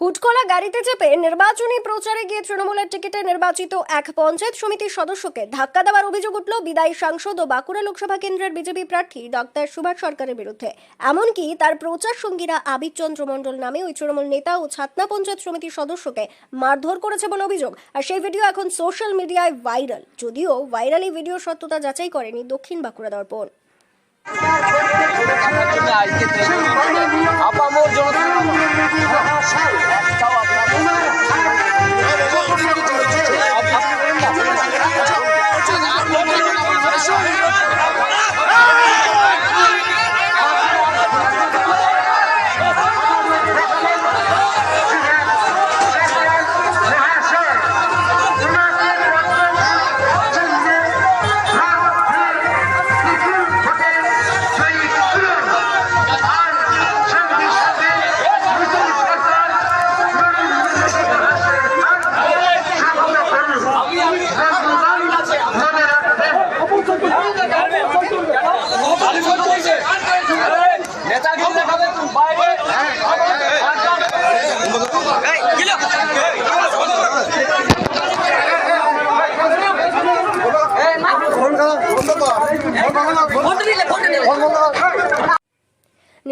হুটকলা গাড়িতে চেপে নির্বাচনী প্রচারে গিয়ে তৃণমূলের টিকিটে নির্বাচিত এক পঞ্চায়েত সমিতির সদস্যকে ধাক্কা দেওয়ার অভিযোগ উঠল বিদায়ী সাংসদ ও বাঁকুড়া লোকসভা কেন্দ্রের বিজেপি প্রার্থী ডক্টর সুভাষ সরকারের বিরুদ্ধে। এমনকি তার প্রচার সঙ্গীরা আবির চন্দ্র মণ্ডল নামে ওই তৃণমূল নেতা ও ছাতনা পঞ্চায়েত সমিতির সদস্যকে মারধর করেছে বলে অভিযোগ। আর সেই ভিডিও এখন সোশ্যাল মিডিয়ায় ভাইরাল। যদিও ভাইরাল এই ভিডিওর সত্যতা যাচাই করেনি দক্ষিণ বাঁকুড়া দর্পণ।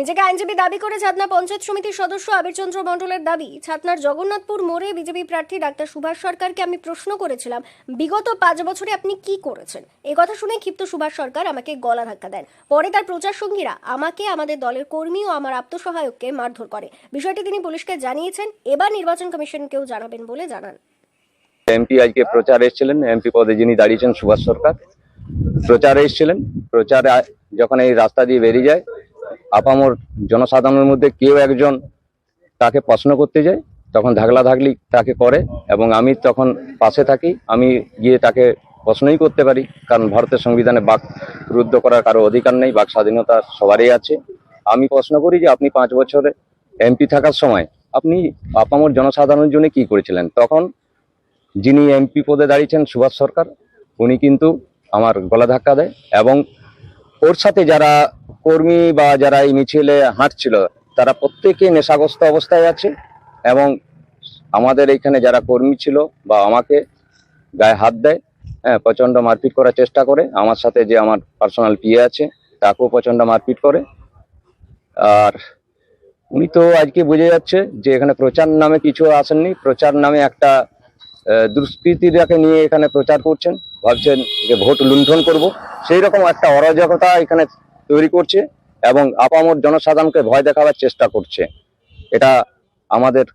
নিজেকে আইনজীবী দাবি করে ছাতনা পঞ্চায়েত সমিতির সদস্য আবিরচন্দ্র মণ্ডলের দাবি, ছাতনার জগন্নাথপুর মোড়ে বিজেপি প্রার্থী ডাক্তার সুভাষ সরকারকে আমি প্রশ্ন করেছিলাম, বিগত পাঁচ বছরে আপনি কি করেছেন? এই কথা শুনে ক্ষিপ্ত সুভাষ সরকার আমাকে গলা ধাক্কা দেন। পরে তার প্রচার সঙ্গীরা আমাকে, আমাদের দলের কর্মী ও আমার আত্মসহায়ককে মারধর করে। বিষয়টি তিনি পুলিশকে জানিয়েছেন, এবার নির্বাচন কমিশনকেও জানাবেন বলে জানান। এমপি আজকে প্রচার এসেছিলেন, এমপি পদে যিনি দাঁড়িয়েছেন সুভাষ সরকার। প্রচারে এসেছিলেন, প্রচারে যখন এই রাস্তা দিয়ে বেরিয়ে যায় আপামর জনসাধারণের মধ্যে কেউ একজন তাকে প্রশ্ন করতে যায়, তখন ধাগলা ধাগলি তাকে করে এবং আমি তখন পাশে থাকি, আমি গিয়ে তাকে প্রশ্নই করতে পারি, কারণ ভারতের সংবিধানে বাক রুদ্ধ করার কারও অধিকার নেই, বাক স্বাধীনতা সবারই আছে। আমি প্রশ্ন করি যে আপনি পাঁচ বছরে এমপি থাকার সময় আপনি আপামর জনসাধারণের জন্য কি করেছিলেন? তখন যিনি এমপি পদে দাঁড়িয়েছেন, সুভাষ সরকার, উনি কিন্তু আমার গলা ধাক্কা দেয় এবং ওর সাথে যারা কর্মী বা যারা এই মিছিলে হাঁটছিল তারা প্রত্যেকে নেশাগ্রস্ত অবস্থায় আছে এবং আমাদের এখানে যারা কর্মী ছিল বা আমাকে গায়ে হাত দেয় হ্যাঁ প্রচণ্ড মারপিট করার চেষ্টা করে। আমার সাথে যে আমার পার্সোনাল পিএ আছে তাকেও প্রচণ্ড মারপিট করে। আর উনি তো আজকে বোঝা যাচ্ছে যে এখানে প্রচার নামে কিছু আসেননি। প্রচার নামে একটা আহ, দুষ্কৃতীরাকে নিয়ে এখানে প্রচার করছেন। ভাবছেন যে ভোট লুণ্ঠন করব। সেই রকম একটা অরাজকতা এখানে তৈরি করছে এবং আপামর জনসাধারণকে ভয় দেখাবার চেষ্টা করছে। এটা আমাদের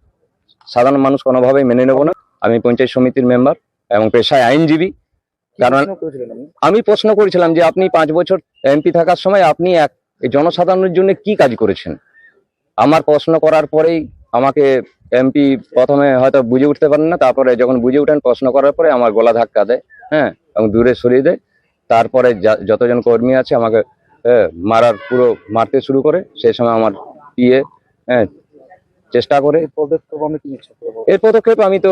সাধারণ মানুষ কোনোভাবেই মেনে নেব না। আমি পঞ্চায়েত সমিতির মেম্বার এবং পেশায় আইনজীবী। কারণ আমি প্রশ্ন করেছিলাম যে আপনি পাঁচ বছর এমপি থাকার সময় আপনি এক জনসাধারণের জন্য কি কাজ করেছেন? আমার প্রশ্ন করার পরেই আমাকে এমপি প্রথমে হয়তো বুঝে উঠতে পারেন না তারপরে যখন বুঝে উঠেন প্রশ্ন করার পরে আমার গলা ধাক্কা দেয় হ্যাঁ এবং দূরে সরিয়ে দেয়। তারপরে যতজন কর্মী আছে আমাকে মারার পুরো মারতে শুরু করে। সেই সময় আমার পিয়ে হ্যাঁ চেষ্টা করে। পদক্ষেপ আমি কি নিচ্ছি এর পদক্ষেপ আমি তো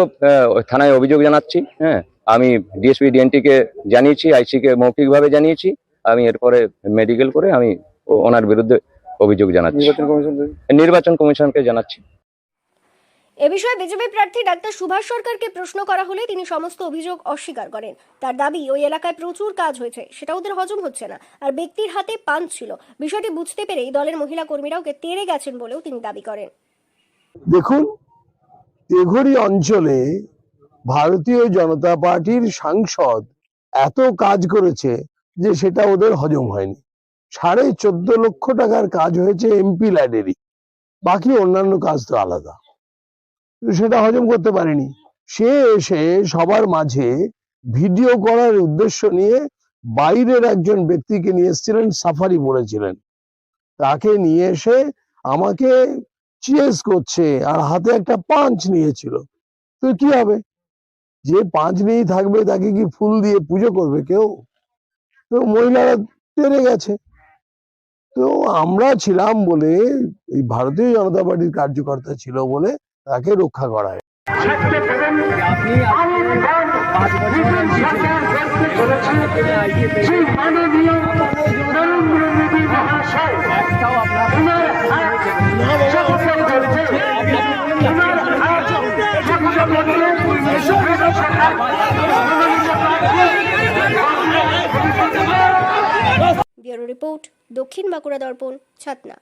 থানায় অভিযোগ জানাচ্ছি হ্যাঁ। আমি ডিএসপি ডিএনটি কে জানিয়েছি আইসি কে মৌখিকভাবে জানিয়েছি। আমি এরপরে মেডিকেল করে আমি ওনার বিরুদ্ধে অভিযোগ জানাচ্ছি। নির্বাচন কমিশন নির্বাচন কমিশনকে জানাচ্ছি। এ বিষয়ে বিজেপি প্রার্থী ডাক্তার সুভাষ সরকারকে প্রশ্ন করা হলে তিনি সমস্ত অভিযোগ অস্বীকার করেন। তার দাবি, ওই এলাকায় প্রচুর কাজ হয়েছে সেটা ওদের হজম হচ্ছে না। আর ব্যক্তির হাতে পান ছিল। বিষয়টি বুঝতে পেরেই দলের মহিলা কর্মীরা ওকে তেড়ে গেছেন বলেও তিনি দাবি করেন। দেখুন, তেঘরি অঞ্চলে ভারতীয় জনতা পার্টির সাংসদ এত কাজ করেছে যে সেটা ওদের হজম হয়নি। সাড়ে চোদ্দ লক্ষ টাকার কাজ হয়েছে এমপি ল্যাডেরই। বাকি অন্যান্য কাজ তো আলাদা। সেটা হজম করতে পারেনি। সে এসে সবার মাঝে ভিডিও করার উদ্দেশ্য নিয়ে বাইরের একজন ব্যক্তিকে নিয়ে এসেছিলেন সাফারি পড়েছিলেন। তাকে নিয়ে এসে আমাকে চিয়েস করছে আর হাতে একটা পাঁচ নিয়েছিল। তো কি হবে? যে পাঁচ নিয়েই থাকবে তাকে কি ফুল দিয়ে পুজো করবে কেউ? তো মহিলারা তেরে গেছে। তো আমরা ছিলাম বলে এই ভারতীয় জনতা পার্টির কার্যকর্তা ছিল বলে তাকে রক্ষা করা ব্যুরো রিপোর্ট দক্ষিণ বাঁকুড়া দর্পণ ছাতনা